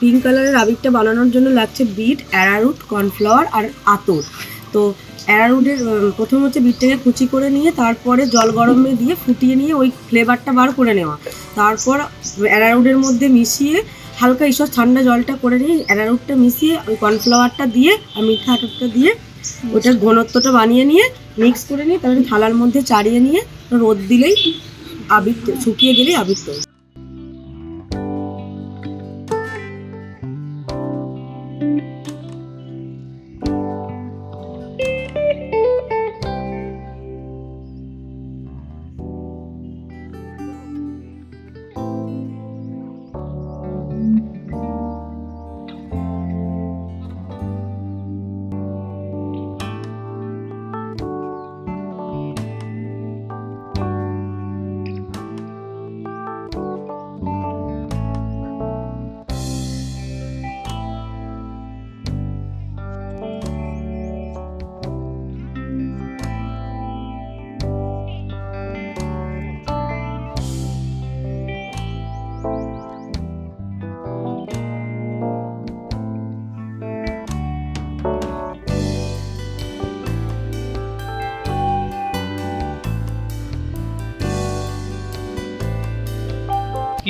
Pink কালারের আবিরটা বানানোর জন্য লাগছে বিট, অ্যারারুট, কর্নফ্লাওয়ার আর আতর। তো অ্যারারুটের প্রথম হচ্ছে বিটটাকে কুচি করে নিয়ে তারপরে জল গরমে দিয়ে ফুটিয়ে নিয়ে ওই ফ্লেভারটা বার করে নেওয়া। তারপর অ্যারারুটের মধ্যে মিশিয়ে হালকা ঈশ্বর ঠান্ডা জলটা করে নিয়ে অ্যারারুটটা মিশিয়ে ওই কর্নফ্লাওয়ারটা দিয়ে আর মিঠা আতরটা দিয়ে ওটার ঘনত্বটা বানিয়ে নিয়ে মিক্স করে নিয়ে তারপরে থালার মধ্যে চাড়িয়ে নিয়ে রোদ দিলেই আবির শুকিয়ে গেলেই আবির তৈরি।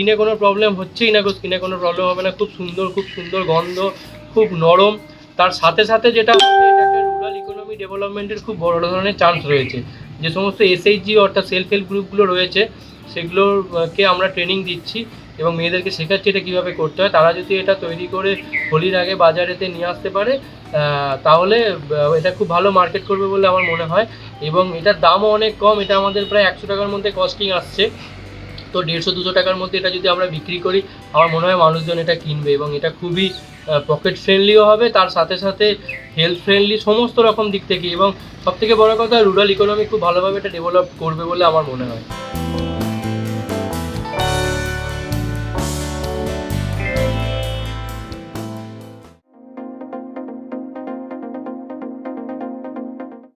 স্কিনে কোনো প্রবলেম হচ্ছেই না স্কিনে কোনো প্রবলেম হবে না। খুব সুন্দর খুব সুন্দর গন্ধ, খুব নরম। তার সাথে সাথে যেটা রুরাল ইকোনমি ডেভেলপমেন্টের খুব বড় ধরনের চান্স রয়েছে। যে সমস্ত এসএইচজি অর্থাৎ সেলফ হেল্প গ্রুপগুলো রয়েছে, সেগুলোকে আমরা ট্রেনিং দিচ্ছি এবং মেয়েদেরকে শেখাচ্ছি এটা কীভাবে করতে হয়। তারা যদি এটা তৈরি করে হোলির আগে বাজারেতে নিয়ে আসতে পারে তাহলে এটা খুব ভালো মার্কেট করবে বলে আমার মনে হয়। এবং এটার দামও অনেক কম, এটা আমাদের প্রায় একশো টাকার মধ্যে কস্টিং আসছে। তো দেড়শো, দুশো টাকার মধ্যে এটা যদি আমরা বিক্রি করি, আমার মনে হয় মানুষজন এটা কিনবে এবং এটা খুবই পকেট ফ্রেন্ডলিও হবে। তার সাথে সাথে হেলথ ফ্রেন্ডলি সমস্ত রকম দিক থেকে এবং সবথেকে বড় কথা রুরাল ইকোনমি খুব ভালোভাবে এটা ডেভেলপ করবে বলে আমার মনে হয়।